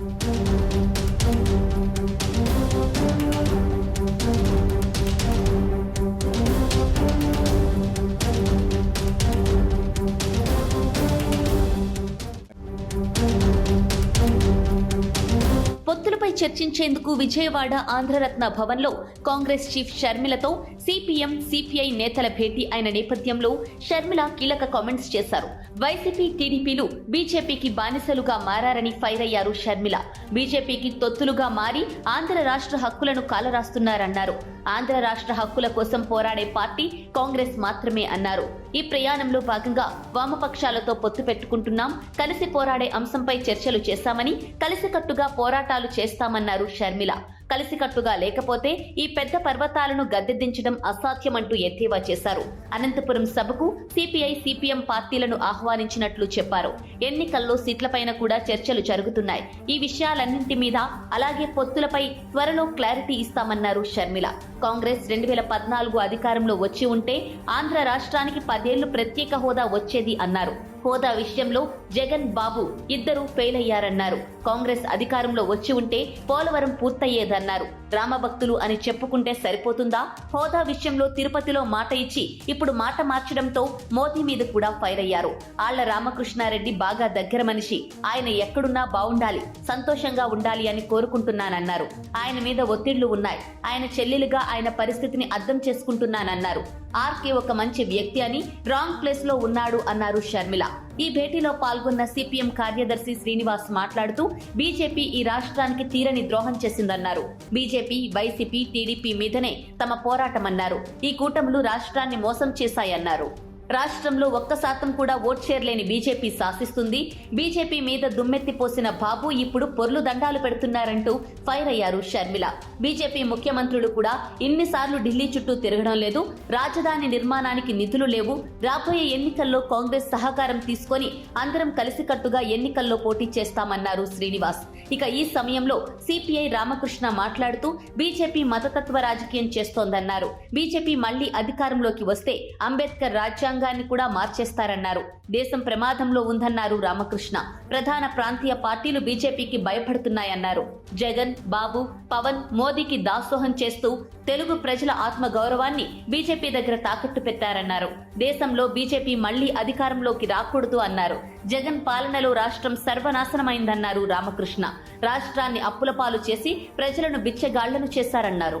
పొత్తులపై చర్చించేందుకు విజయవాడ ఆంధ్రరత్న భవన్లో కాంగ్రెస్ చీఫ్ షర్మిలతో సిపిఎం సిపిఐ నేతల భేటీ అయిన నేపథ్యంలో షర్మిల కీలక కామెంట్స్ చేశారు. వైసీపీ టీడీపీలు బీజేపీకి బానిసలుగా మారారని ఫైర్ అయ్యారు షర్మిల. బీజేపీకి తొత్తులుగా మారి ఆంధ్ర రాష్ట్ర హక్కులను కాలరాస్తున్నారన్నారు. ఆంధ్ర రాష్ట్ర హక్కుల కోసం పోరాడే పార్టీ కాంగ్రెస్ మాత్రమే అన్నారు. ఈ ప్రయాణంలో భాగంగా వామపక్షాలతో పొత్తు పెట్టుకుంటున్నాం. కలిసి పోరాడే అంశంపై చర్చలు చేశామని కలిసికట్టుగా పోరాటాలు చేస్తామన్నారు షర్మిల. కలిసికట్టుగా లేకపోతే ఈ పెద్ద పర్వతాలను గద్దెదించడం అసాధ్యమంటూ ఎద్దేవా చేశారు. అనంతపురం సభకు సిపిఐ సిపిఎం పార్టీలను ఆహ్వానించినట్లు చెప్పారు. ఎన్నికల్లో సీట్లపైన కూడా చర్చలు జరుగుతున్నాయి. ఈ విషయాలన్నింటి మీద అలాగే పొత్తులపై త్వరలో క్లారిటీ ఇస్తామన్నారు షర్మిల. కాంగ్రెస్ రెండు వేల పద్నాలుగు అధికారంలో వచ్చి ఉంటే ఆంధ్ర రాష్ట్రానికి పదేళ్ళు ప్రత్యేక హోదా వచ్చేది అన్నారు. హోదా విషయంలో జగన్ బాబు ఇద్దరు ఫెయిల్ అయ్యారన్నారు. కాంగ్రెస్ అధికారంలో వచ్చి ఉంటే పోలవరం పూర్తయ్యేదన్నారు. రామభక్తులు అని చెప్పుకుంటే సరిపోతుందా? హోదా విషయంలో తిరుపతిలో మాట ఇచ్చి ఇప్పుడు మాట మార్చడంతో మోదీ మీద కూడా ఫైర్ అయ్యారు. ఆళ్ళ రామకృష్ణారెడ్డి బాగా దగ్గర మనిషి. ఆయన ఎక్కడున్నా బాగుండాలి సంతోషంగా ఉండాలి అని కోరుకుంటున్నానన్నారు. ఆయన మీద ఒత్తిళ్ళు ఉన్నాయి. ఆయన చెల్లెలుగా ఆయన పరిస్థితిని అర్థం చేసుకుంటున్నానన్నారు. ఆర్కే ఒక మంచి వ్యక్తి అని రాంగ్ ప్లేస్లో ఉన్నాడు అన్నారు షర్మిల. ఈ భేటీలో పాల్గొన్న సిపిఎం కార్యదర్శి శ్రీనివాస్ మాట్లాడుతూ బీజేపీ ఈ రాష్ట్రానికి తీరని ద్రోహం చేసిందన్నారు. బీజేపీ వైసీపీ టీడీపీ మీదనే తమ పోరాటమన్నారు. ఈ కూటములు రాష్ట్రాన్ని మోసం చేశాయన్నారు. రాష్ట్రంలో ఒక్క శాతం కూడా ఓట్ షేర్ లేని బీజేపీ శాసిస్తుంది. బీజేపీ మీద దుమ్మెత్తి పోసిన బాబు ఇప్పుడు పొర్లు దండాలు పెడుతున్నారంటూ ఫైర్ అయ్యారు షర్మిల. బీజేపీ ముఖ్యమంత్రులు కూడా ఇన్నిసార్లు ఢిల్లీ చుట్టూ తిరగడం లేదు. రాజధాని నిర్మాణానికి నిధులు లేవు. రాబోయే ఎన్నికల్లో కాంగ్రెస్ సహకారం తీసుకొని అందరం కలిసికట్టుగా ఎన్నికల్లో పోటీ చేస్తామన్నారు శ్రీనివాస్. ఇక ఈ సమయంలో సిపిఐ రామకృష్ణ మాట్లాడుతూ బీజేపీ మతతత్వ రాజకీయం చేస్తోందన్నారు. బీజేపీ మళ్ళీ అధికారంలోకి వస్తే అంబేద్కర్ రాజ్యాంగ రాజ్యాంగాన్ని కూడా మార్చేస్తారన్నారు. దేశం ప్రమాదంలో ఉందన్నారు రామకృష్ణ. ప్రధాన ప్రాంతీయ పార్టీలు బీజేపీకి భయపడుతున్నాయన్నారు. జగన్ బాబు పవన్ మోదీకి దాసోహం చేస్తూ తెలుగు ప్రజల ఆత్మ గౌరవాన్ని బీజేపీ దగ్గర తాకట్టు పెట్టారన్నారు. దేశంలో బీజేపీ మళ్ళీ అధికారంలోకి రాకూడదు అన్నారు. జగన్ పాలనలో రాష్ట్రం సర్వనాశనమైందన్నారు రామకృష్ణ. రాష్ట్రాన్ని అప్పుల పాలు చేసి ప్రజలను బిచ్చగాళ్ళను చేశారన్నారు.